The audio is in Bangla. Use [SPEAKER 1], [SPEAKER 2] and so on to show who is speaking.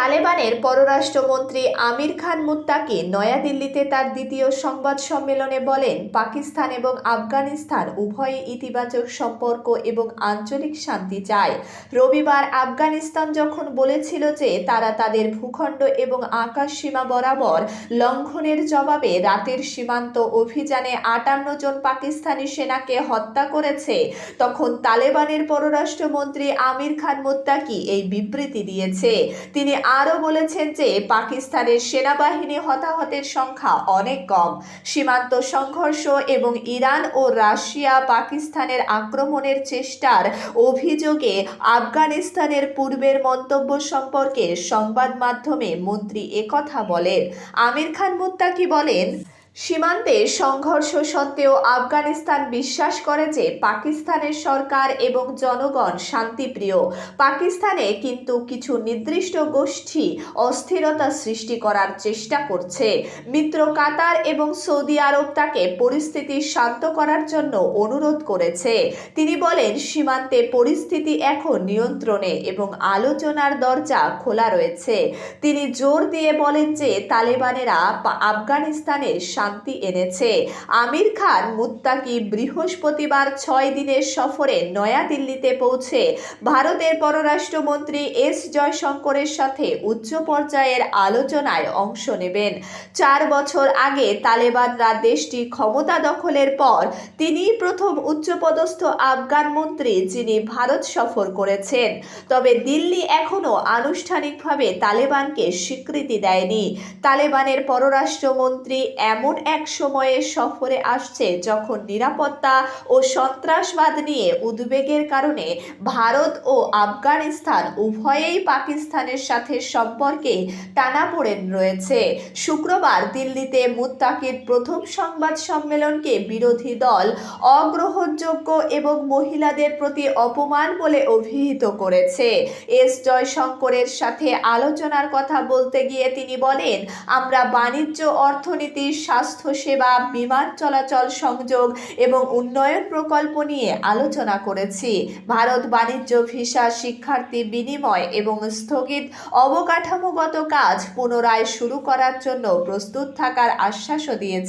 [SPEAKER 1] তালেবানের পররাষ্ট্রমন্ত্রী আমির খান মুত্তাকি নয়াদিল্লিতে তার দ্বিতীয় সংবাদ সম্মেলনে বলেন, পাকিস্তান এবং আফগানিস্তান উভয়ই ইতিবাচক সম্পর্ক এবং আঞ্চলিক শান্তি চায়। রবিবার আফগানিস্তান যখন বলেছিল যে তারা তাদের ভূখণ্ড এবং আকাশ সীমা বরাবর লঙ্ঘনের জবাবে রাতের সীমান্ত অভিযানে আটান্ন জন পাকিস্তানি সেনাকে হত্যা করেছে, তখন তালেবানের পররাষ্ট্রমন্ত্রী আমির খান মুত্তাকি এই বিবৃতি দিয়েছে। তিনি আরও বলেছেন যে, পাকিস্তানের সেনাবাহিনী হতাহতের সংখ্যা অনেক কম। সীমান্ত সংঘর্ষ এবং ইরান ও রাশিয়া পাকিস্তানের আক্রমণের চেষ্টার অভিযোগে আফগানিস্তানের পূর্বের মন্তব্য সম্পর্কে সংবাদ মাধ্যমে মন্ত্রী একথা বলেন। আমির খান মুত্তাকি বলেন সীমান্তে সংঘর্ষ সত্ত্বেও আফগানিস্তান বিশ্বাস করে যে পাকিস্তানের সরকার এবং জনগণ শান্তিপ্রিয়। পাকিস্তানে কিন্তু কিছু নির্দিষ্ট গোষ্ঠী অস্থিরতা সৃষ্টি করার চেষ্টা করছে। মিত্র কাতার এবং সৌদি আরব তাকে পরিস্থিতি শান্ত করার জন্য অনুরোধ করেছে। তিনি বলেন, সীমান্তে পরিস্থিতি এখন নিয়ন্ত্রণে এবং আলোচনার দরজা খোলা রয়েছে। তিনি জোর দিয়ে বলেন যে, তালেবানেরা আফগানিস্তানের আফগানিস্তানে শান্তি এনেছে। আমির খান মুত্তাকি বৃহস্পতিবার ছয় দিনের সফরে নয়াদিল্লিতে পৌঁছে ভারতের পররাষ্ট্রমন্ত্রী এস জয়শঙ্করের সাথে উচ্চ পর্যায়ের আলোচনায় অংশ নেবেন। চার বছর আগে তালেবানরা দেশটি ক্ষমতা দখলের পর তিনি প্রথম উচ্চপদস্থ আফগান মন্ত্রী যিনি ভারত সফর করেছেন। তবে দিল্লি এখনও আনুষ্ঠানিকভাবে তালেবানকে স্বীকৃতি দেয়নি। তালেবানের পররাষ্ট্রমন্ত্রী এমন এক সময়ে সফরে আসছে যখন নিরাপত্তা ও সন্ত্রাসবাদ নিয়ে উদ্বেগের কারণে ভারত ও আফগানিস্তান উভয়েই পাকিস্তানের সাথে সম্পর্কে টানাপোড়েন রয়েছে। শুক্রবার দিল্লিতে মুত্তাকির প্রথম সংবাদ সম্মেলনকে বিরোধী দল অগ্রহণযোগ্য এবং মহিলাদের প্রতি অপমান বলে অভিহিত করেছে। এস জয়শঙ্করের সাথে আলোচনার কথা বলতে গিয়ে তিনি বলেন, আমরা বাণিজ্য অর্থনীতি স্বাস্থ্যসেবা, বিমান চলাচল সংযোগ এবং উন্নয়ন প্রকল্প নিয়ে আলোচনা করেছি। ভারত বাণিজ্য ভিসা শিক্ষার্থী বিনিময় এবং স্থগিত অবকাঠামোগত কাজ পুনরায় শুরু করার জন্য প্রস্তুত থাকার আশ্বাসও দিয়েছে।